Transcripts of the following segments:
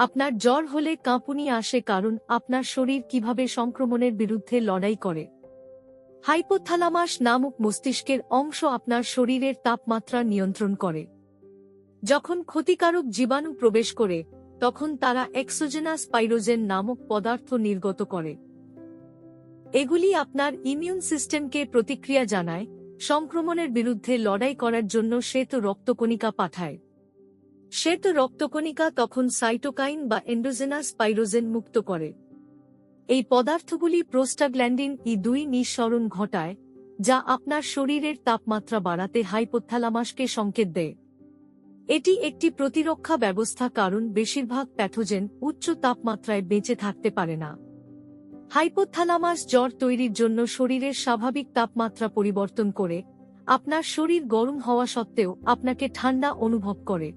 আপনার জ্বর হলে কাঁপুনি আসে কারণ আপনার শরীর কীভাবে সংক্রমণের বিরুদ্ধে লড়াই করে। হাইপোথ্যালামাস নামক মস্তিষ্কের অংশ আপনার শরীরের তাপমাত্রা নিয়ন্ত্রণ করে। যখন ক্ষতিকারক জীবাণু প্রবেশ করে, তখন তারা এক্সোজেনাস পাইরোজেন নামক পদার্থ নির্গত করে। এগুলি আপনার ইমিউন সিস্টেমকে প্রতিক্রিয়া জানায়, সংক্রমণের বিরুদ্ধে লড়াই করার জন্য শ্বেত রক্তকণিকা পাঠায়। শ্বেত রক্তকণিকা তখন সাইটোকাইন বা এন্ডোজেনাস পাইরোজেন মুক্ত করে। এই পদার্থগুলি প্রোস্টাগ্ল্যান্ডিন ই দুই নিঃসরণ ঘটায়, যা আপনার শরীরের তাপমাত্রা বাড়াতে হাইপোথ্যালামাসকে সংকেত দেয়। এটি একটি প্রতিরক্ষা ব্যবস্থা কারণ বেশিরভাগ প্যাথোজেন উচ্চ তাপমাত্রায় বেঁচে থাকতে পারে না। হাইপোথ্যালামাস জ্বর তৈরির জন্য শরীরের স্বাভাবিক তাপমাত্রা পরিবর্তন করে, আপনার শরীর গরম হওয়া সত্ত্বেও আপনাকে ঠান্ডা অনুভব করে।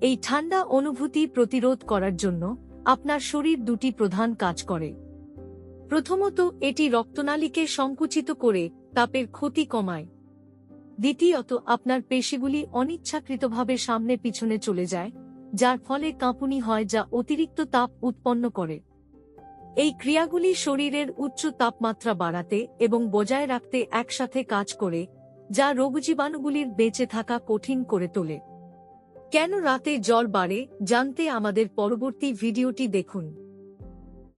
এই ঠান্ডা অনুভূতি প্রতিরোধ করার জন্য আপনার শরীর দুটি প্রধান কাজ করে। প্রথমত, এটি রক্তনালীকে সংকুচিত করে তাপের ক্ষতি কমায়। দ্বিতীয়ত, আপনার পেশিগুলি অনিচ্ছাকৃতভাবে সামনে পিছনে চলে যায়, যার ফলে কাঁপুনি হয় যা অতিরিক্ত তাপ উৎপন্ন করে। এই ক্রিয়াগুলি শরীরের উচ্চ তাপমাত্রা বাড়াতে এবং বজায় রাখতে একসাথে কাজ করে, যা রোগজীবাণুগুলির বেঁচে থাকা কঠিন করে তোলে। কেন রাতে জল বাড়ে জানতে আমাদের পরবর্তী ভিডিওটি দেখুন।